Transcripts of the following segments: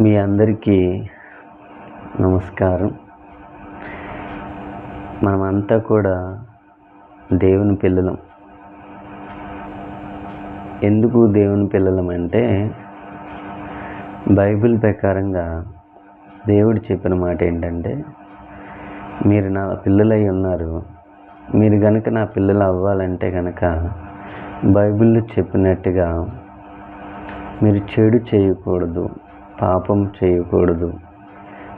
మీ అందరికీ నమస్కారం. మనమంతా కూడా దేవుని పిల్లలం. ఎందుకు దేవుని పిల్లలం అంటే బైబిల్ ప్రకారంగా దేవుడు చెప్పిన మాట ఏంటంటే మీరు నా పిల్లలై ఉన్నారు. మీరు కనుక నా పిల్లలు అవ్వాలంటే కనుక బైబిల్లో చెప్పినట్టుగా మీరు చెడు చేయకూడదు. పాపం చేయకూడదు.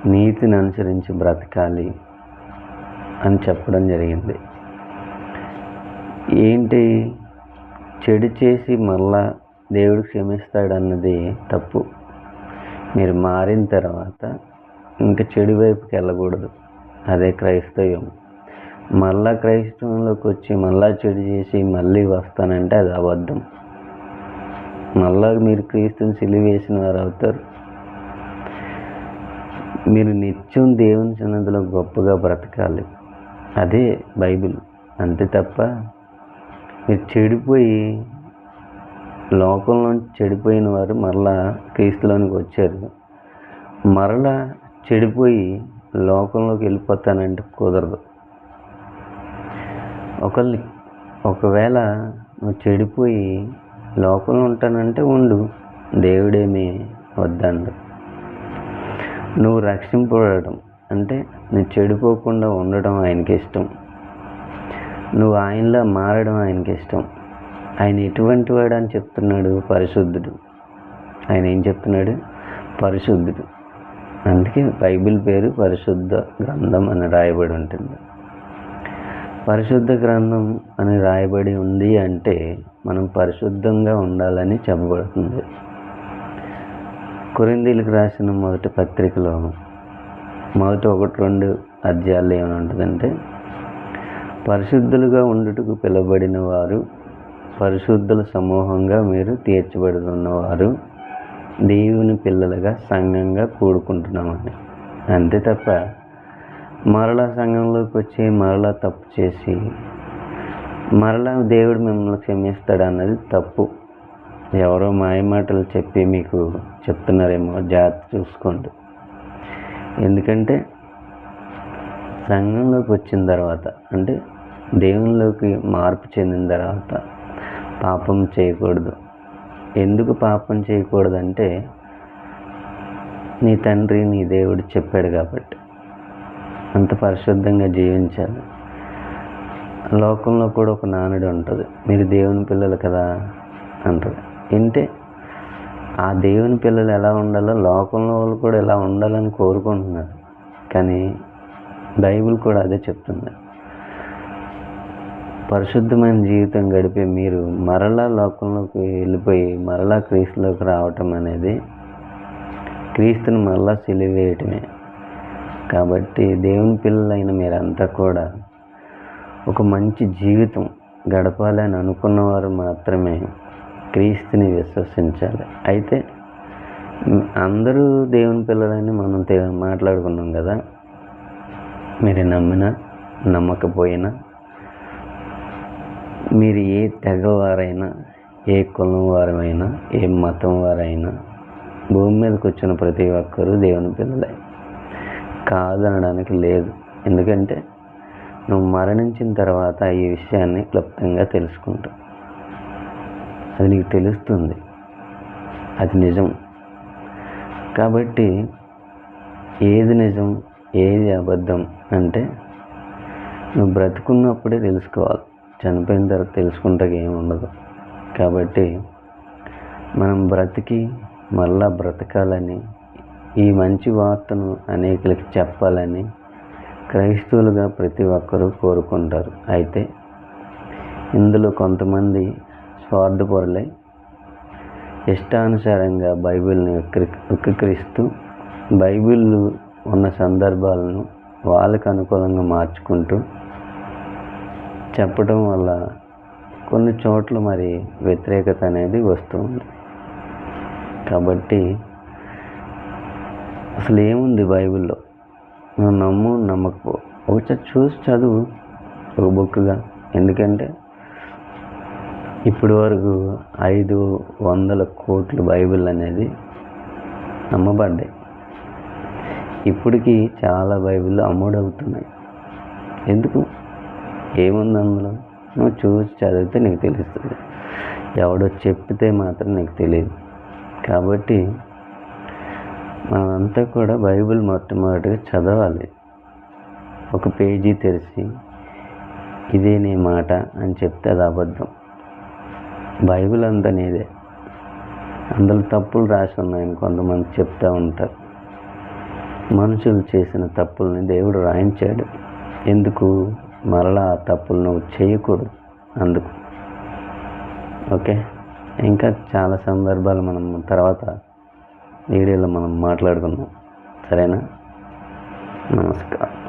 నీతిని అనుసరించి బ్రతకాలి అని చెప్పడం జరిగింది. ఏంటి? చెడు చేసి మళ్ళా దేవుడు క్షమిస్తాడన్నది తప్పు. మీరు మారిన తర్వాత ఇంకా చెడు వైపుకి వెళ్ళకూడదు. అదే క్రైస్తవ్యం. మళ్ళా క్రైస్తవంలోకి వచ్చి మళ్ళా చెడు చేసి మళ్ళీ వస్తానంటే అది అబద్ధం. మళ్ళా మీరు క్రీస్తుని సిలివేసిన వారు అవుతారు. మీరు నిత్యం దేవుని సన్నిధిలో గొప్పగా బ్రతకాలి. అదే బైబిల్. అంతే తప్ప మీరు చెడిపోయి లోకంలో చెడిపోయిన వారు మరలా క్రీస్తులోనికి వచ్చారు. మరలా చెడిపోయి లోకంలోకి వెళ్ళిపోతానంటే కుదరదు. ఒకళ్ళని ఒకవేళ నువ్వు చెడిపోయి లోకంలో ఉంటానంటే ఉండు. దేవుడేమి వద్దండు. నువ్వు రక్షింపబడటం అంటే నువ్వు చెడిపోకుండా ఉండడం ఆయనకి ఇష్టం. నువ్వు ఆయనలా మారడం ఆయనకి ఇష్టం. ఆయన ఎటువంటి వాడు అని చెప్తున్నాడు? పరిశుద్ధుడు. ఆయన ఏం చెప్తున్నాడు? పరిశుద్ధుడు. అందుకే బైబిల్ పేరు పరిశుద్ధ గ్రంథం అని రాయబడి ఉంటుంది. పరిశుద్ధ గ్రంథం అని రాయబడి ఉంది అంటే మనం పరిశుద్ధంగా ఉండాలని చెప్పబడుతుంది. కొరిందీలకు రాసిన మొదటి పత్రికలో మొదటి ఒకటి రెండు అధ్యాయాలు ఏమైనా ఉంటుందంటే పరిశుద్ధులుగా ఉండుటకు పిలువబడిన వారు పరిశుద్ధుల సమూహంగా మీరు తీర్చబడుతున్నవారు దేవుని పిల్లలుగా సంఘంగా కూడుకుంటున్నామని. అంతే తప్ప మరలా సంఘంలోకి వచ్చి మరలా తప్పు చేసి మరలా దేవుడు మిమ్మల్ని క్షమిస్తాడు అన్నది తప్పు. ఎవరో మాయమాటలు చెప్పి మీకు చెప్తున్నారేమో జాగ్రత్త చూసుకోండి. ఎందుకంటే సంఘంలోకి వచ్చిన తర్వాత అంటే దేవునిలోకి మార్పు చెందిన తర్వాత పాపం చేయకూడదు. ఎందుకు పాపం చేయకూడదంటే నీ తండ్రి నీ దేవుడు చెప్పాడు కాబట్టి. అంత పరిశుద్ధంగా జీవించాలి. లోకంలో కూడా ఒక నానుడు ఉంటుంది. మీరు దేవుని పిల్లలు కదా అంటారు ఏంటి ఆ దేవుని పిల్లలు ఎలా ఉండాలో లోకంలో వాళ్ళు కూడా ఎలా ఉండాలని కోరుకుంటున్నారు. కానీ బైబిల్ కూడా అదే చెప్తుంది. పరిశుద్ధమైన జీవితం గడిపే మీరు మరలా లోకంలోకి వెళ్ళిపోయి మరలా క్రీస్తులోకి రావటం అనేది క్రీస్తుని మరలా సిలివేయటమే. కాబట్టి దేవుని పిల్లలైన మీరంతా కూడా ఒక మంచి జీవితం గడపాలని అనుకున్నవారు మాత్రమే క్రీస్తుని విశ్వసించాలి. అయితే అందరూ దేవుని పిల్లలని మనం తె మాట్లాడుకున్నాం కదా. మీరు నమ్మినా నమ్మకపోయినా మీరు ఏ తెగవారైనా ఏ కులం వారమైనా ఏ మతం వారైనా భూమి మీదకి వచ్చిన ప్రతి ఒక్కరూ దేవుని పిల్లలే. కాదనడానికి లేదు. ఎందుకంటే నువ్వు మరణించిన తర్వాత ఈ విషయాన్ని క్లుప్తంగా తెలుసుకుంటావు. అది నీకు తెలుస్తుంది. అది నిజం. కాబట్టి ఏది నిజం ఏది అబద్ధం అంటే నువ్వు బ్రతుకున్నప్పుడే తెలుసుకోవాలి. చనిపోయిన తర్వాత తెలుసుకుంటే ఏముండదు కాబట్టి మనం బ్రతికి మళ్ళా బ్రతకాలని ఈ మంచి వార్తను అనేకులకి చెప్పాలని క్రైస్తవులుగా ప్రతి ఒక్కరూ కోరుకుంటారు. అయితే ఇందులో కొంతమంది స్వార్థపరులై ఇష్టానుసారంగా బైబిల్ని విక్రీస్తూ బైబిల్ ఉన్న సందర్భాలను వాళ్ళకు అనుకూలంగా మార్చుకుంటూ చెప్పడం వల్ల కొన్ని చోట్ల మరి వ్యతిరేకత అనేది వస్తుంది కాబట్టి అసలు ఏముంది బైబిల్లో? నువ్వు నమ్ము నమ్మకపో. ఒకసారి చూసి చదువు ఒక బుక్గా. ఎందుకంటే ఇప్పటి వరకు ఐదు వందల కోట్లు బైబిల్ అనేది నమ్మబడ్డాయి. ఇప్పటికీ చాలా బైబిళ్ళు అమ్ముడవుతున్నాయి. ఎందుకు? ఏముంది అందులో? నువ్వు చూసి చదివితే నీకు తెలుస్తుంది. ఎవడో చెప్తే మాత్రం నీకు తెలియదు. కాబట్టి మనమంతా కూడా బైబిల్ మొట్టమొదటిగా చదవాలి. ఒక పేజీ తెరిచి ఇదే నీ మాట అని చెప్తే అది అబద్ధం. బైబిల్ అంతా నీదే అందులో తప్పులు రాసి ఉన్నాయని కొంతమంది చెప్తూ ఉంటారు. మనుషులు చేసిన తప్పుల్ని దేవుడు రాయించాడు. ఎందుకు? మరలా ఆ తప్పులు నువ్వు చేయకూడదు అందుకు. ఓకే? ఇంకా చాలా సందర్భాలు మనం తర్వాత వీడియోలో మనం మాట్లాడుకుందాం. సరేనా? నమస్కారం.